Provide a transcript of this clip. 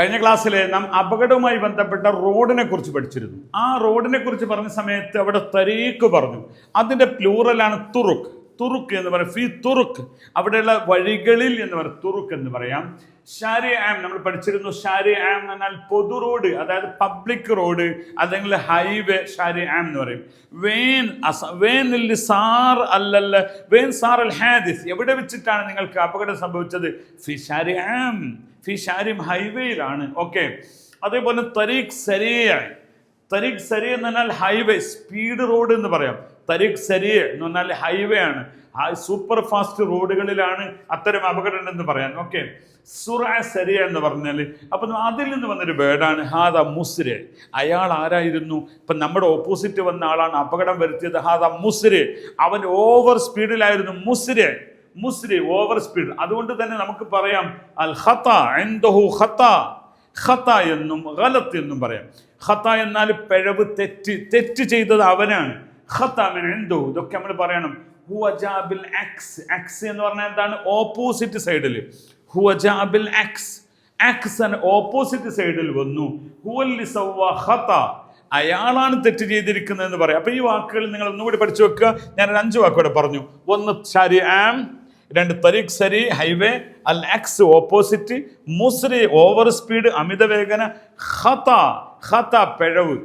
കഴിഞ്ഞ ക്ലാസ്സിൽ നാം അപകടവുമായി ബന്ധപ്പെട്ട റോഡിനെ കുറിച്ച് പഠിച്ചിരുന്നു. ആ റോഡിനെ കുറിച്ച് പറഞ്ഞ സമയത്ത് അവിടെ തരീക്ക് പറഞ്ഞു. അതിന്റെ പ്ലൂറലാണ് തുറുക്ക് തുറുക്ക് എന്ന് പറയും. ഫി തുറുക്ക്. അവിടെയുള്ള വഴികളിൽ എന്ന് പറയും. തുറുക്ക് എന്ന് പറയാം. ഷാരി ആം നമ്മൾ പഠിച്ചിരുന്നു. ഷാരി ആം എന്ന് പറഞ്ഞാൽ പൊതു റോഡ് അതായത് പബ്ലിക് റോഡ് അല്ലെങ്കിൽ ഹൈവേ ഷാരി ആം എന്ന് പറയും. വേൻ വേനിൽ സാർ അല്ലല്ല വേൻ സാർ അൽ ഹാദിസ്. എവിടെ വെച്ചിട്ടാണ് നിങ്ങൾക്ക് അപകടം സംഭവിച്ചത്? ഫി ഷാരി ആം. ഫി ഷാരിം ഹൈവേയിലാണ്. ഓക്കെ. അതേപോലെ തരീഖ് സരിയായി തരീഖ് സരി എന്ന് പറഞ്ഞാൽ ഹൈവേ സ്പീഡ് റോഡ് എന്ന് പറയാം. തരീഖ് സരി എന്ന് പറഞ്ഞാൽ ഹൈവേ ആണ്. സൂപ്പർ ഫാസ്റ്റ് റോഡുകളിലാണ് അത്തരം അപകടം എന്ന് പറയാൻ ഓക്കെ. സുറ സരിയ എന്ന് പറഞ്ഞാൽ അപ്പം അതിൽ നിന്ന് വന്നൊരു വേർഡാണ് ഹാദ മുസ്രെ. അയാൾ ആരായിരുന്നു? ഇപ്പം നമ്മുടെ ഓപ്പോസിറ്റ് വന്ന ആളാണ് അപകടം വരുത്തിയത്. ഹാദ മുസ്രെ. അവൻ ഓവർ സ്പീഡിലായിരുന്നു മുസ്രെ. മുസ്രി ഓവർ സ്പീഡ് അതുകൊണ്ട് തന്നെ നമുക്ക് പറയാം അൽ ഹത്ത എന്തഹു ഖത്ത ഖത്ത എന്നും ഖലത്ത് എന്നും പറയാം. ഖത്ത എന്നാൽ പിഴവ് തെറ്റ് തെറ്റ് ചെയ്തത് അവനാണ്. ഖത്ത മിൻ എന്തോ ഇതൊക്കെ നമ്മൾ പറയണം. ഹുവജാബിൽ എക്സ് എക്സ് എന്ന് പറഞ്ഞാൽ എന്താണ്? ഓപ്പോസിറ്റ് സൈഡിൽ. ഹുവജാബിൽ എക്സ് എക്സ് ഓപ്പോസിറ്റ് സൈഡിൽ വന്നു. ഖത അയാളാണ് തെറ്റ് ചെയ്തിരിക്കുന്നത് എന്ന് പറയാം. അപ്പൊ ഈ വാക്കുകൾ നിങ്ങൾ ഒന്നുകൂടി പഠിച്ചു വെക്കുക. ഞാൻ ഒരു അഞ്ച് വാക്കുകൂടെ പറഞ്ഞു. ഒന്ന് ശരി ആം രണ്ട് തരീഖ് സരി ഹൈവേ അൽ എക്സ് ഓപ്പോസിറ്റ് മുസ്രി ഓവർ സ്പീഡ് അമിത വേഗന ഹത ഖത്ത പിഴവ്.